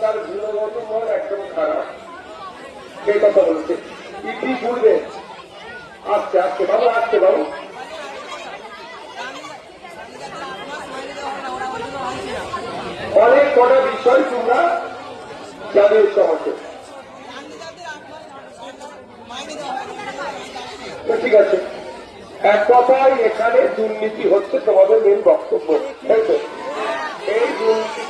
তার গুণগত মান একদম খারাপ। এই কথা বলছে। ইতিপূর্বে আচ্ছা আজকে বাবু আজকে বাবু। অনেক কটা বিষয় তোমরা জানিয়ে সহজে। ঠিক আছে। এক কথায় এখানে দুর্নীতি হচ্ছে তোমাদের মেন বক্তব্য এই দুর্নীতি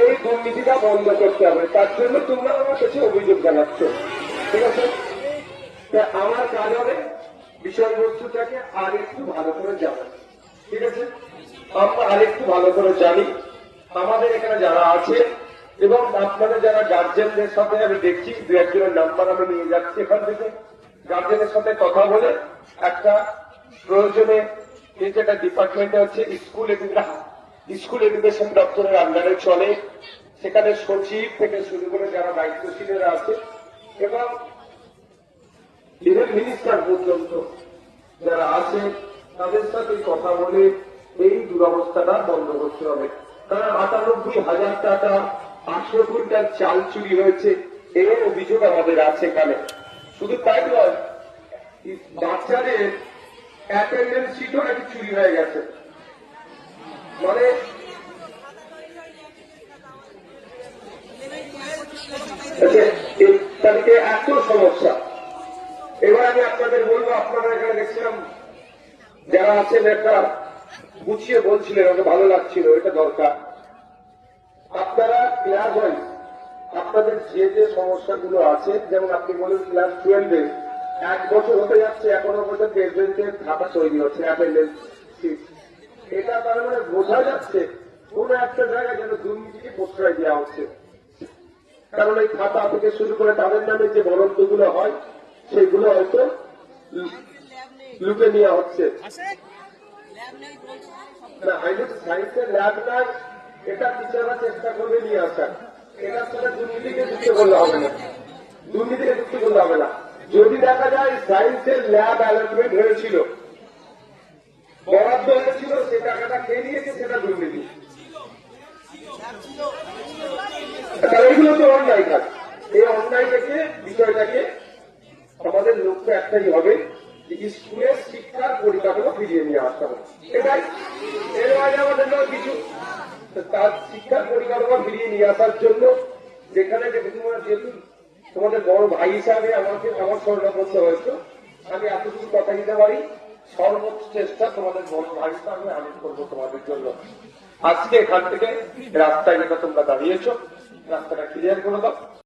এই দুর্নীতিটা বন্ধ করতে হবে। তার জন্য তোমরা আমার কাছে অভিযোগ জানাচ্ছ। ঠিক আছে? আমার কাজ হবে বিষয়বস্তুটাকে আর একটু ভালো করে জানা। ঠিক আছে? আমরা আর একটু ভালো করে জানি। আমাদের এখানে যারা আছে এবং আপনাদের যারা গার্জেনদের সাথে আমি দেখছি, দু একজনের নাম্বার আমি নিয়ে যাচ্ছি এখান থেকে। গার্জেনের সাথে কথা বলে একটা প্রয়োজনে এই যে একটা ডিপার্টমেন্টে হচ্ছে স্কুল এডুকেশন স্কুল এডুকেশন দপ্তরের আন্ডারে চলে। সেখানে সচিব থেকে শুরু করে যারা দায়িত্বশীলেরা আছে এবং মিনিস্টার পর্যন্ত যারা আছে, তাদের সাথে কথা বলে এই দুরবস্থাটা বন্ধ করতে হবে। কারণ আটানব্বই হাজার টাকা পাঁচশো কুইন্টাল চাল চুরি হয়েছে, এর অভিযোগ আমাদের আছে এখানে। শুধু তাই নয়, বাচ্চাদের অ্যাটেন্ডেন্স শিটও নাকি চুরি হয়ে গেছে। মানে তাদেরকে এত সমস্যা? এবার আমি আপনাদের বলব আপনারা এখানে দেখছিলাম যারা আছেন, একটা গুছিয়ে বলছিলেন ওটা ভালো লাগছিল, এটা দরকার। আপনারা ক্লাস ওয়াইজ আপনাদের যে যে সমস্যাগুলো আছে, যেমন আপনি বলেন ক্লাস টুয়েলভে এক বছর হতে যাচ্ছে, এখনও পর্যন্ত এসবেন্টের খাতা তৈরি হচ্ছে অ্যাটেন্ডেন্স এটা তার মানে বোঝা যাচ্ছে কোন একটা জায়গায় যেন দুর্নীতিকে প্রশ্রয় দেওয়া হচ্ছে। কারণ এই খাতা থেকে শুরু করে তাদের নামে যে বরাদ্দগুলো হয়, সেগুলো হয়তো লুকে নেওয়া হচ্ছে। সায়েন্সের ল্যাব নাই, এটা টিচাররা চেষ্টা করবে নিয়ে আসার দুর্নীতিকে যুক্ত করলে হবে না। দুর্নীতিকে যুক্ত করলে হবে না। যদি দেখা যায় সায়েন্সের ল্যাব অ্যালটমেন্ট হয়েছিল বরাদ্দ হয়েছিল সে টাকাটা খেয়ে নিয়েছে সেটা দুর্নীতি তাহলে এগুলো তো অন্যায় কাজ। এই অন্যায় থেকে, বিষয়টাকে আমাদের লক্ষ্য একটাই হবে যে স্কুলের শিক্ষার পরিকাঠামো ফিরিয়ে নিয়ে আসতে হবে। এটাই। এর আগে আমাদের কিছু তার শিক্ষার পরিকাঠামো ফিরিয়ে নিয়ে আসার জন্য যেখানে যেহেতু তোমাদের বড় ভাই হিসাবে আমাকে, আমার স্বর্ণবদ্ধ হয়েছে, আমি এতটুকু কথা দিতে পারি। সর্বোচ্চ চেষ্টা তোমাদের বড় ভাই আমি আমি করব তোমাদের জন্য। আজকে এখান থেকে রাস্তায় যেটা তোমরা দাঁড়িয়েছ, রাস্তাটা ক্লিয়ার করে দাও।